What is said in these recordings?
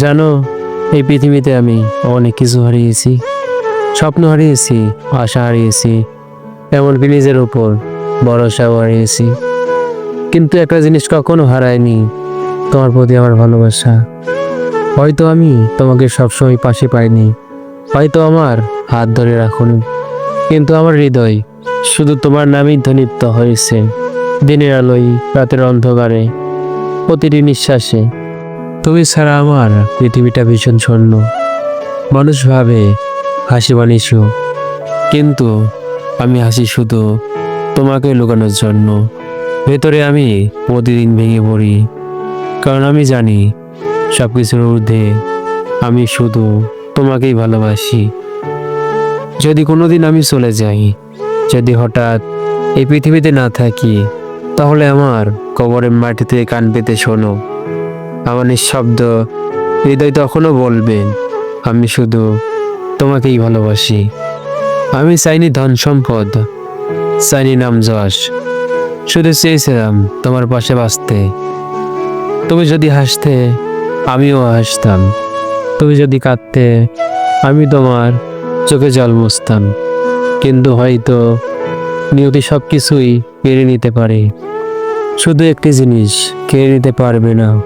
জানো, এই পৃথিবীতে আমি অনেক কিছু হারিয়েছি। স্বপ্ন হারিয়েছি, আশা হারিয়েছি, এমনকি নিজের উপর ভরসাও হারিয়েছি। কিন্তু একটা জিনিস কখনো হারায়নি, তোমার প্রতি আমার ভালোবাসা। হয়তো আমি তোমাকে সবসময় পাশে পাইনি, হয়তো আমার হাত ধরে রাখুন, কিন্তু আমার হৃদয় শুধু তোমার নামেই ধ্বনিত হয়েছে। দিনের আলোয়, রাতের অন্ধকারে, প্রতিটি নিঃশ্বাসে তুমি ছাড়া আমার পৃথিবীটা ভীষণ শূন্য মানুষ ভাবে হাসি বানিয়েছ কিন্তু আমি হাসি শুধু তোমাকে লুকানোর জন্য। ভেতরে আমি প্রতিদিন ভেঙে পড়ি, কারণ আমি জানি সব কিছুর ঊর্ধ্বে আমি শুধু তোমাকেই ভালোবাসি। যদি কোনোদিন আমি চলে যাই, যদি হঠাৎ এই পৃথিবীতে না থাকি, তাহলে আমার কবরের মাটিতে কান পেতে শোনো। আমার নিঃশব্দ হৃদয় তখনও বলবেন আমি শুধু তোমাকেই ভালোবাসি। আমি চাইনি ধন সম্পদ, চাইনি নাম যশ। শুধু চেয়েছিলাম তোমার পাশে বাঁচতে। তুমি যদি হাসতে, আমিও হাসতাম। তুমি যদি কাঁদতে, আমি তোমার চোখে জল মুছতাম। কিন্তু হয়তো নিয়তি সব কিছুই কেড়ে নিতে পারে। শুধু একটি জিনিস কেড়ে নিতে পারবে না।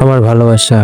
আমার ভালোবাসা।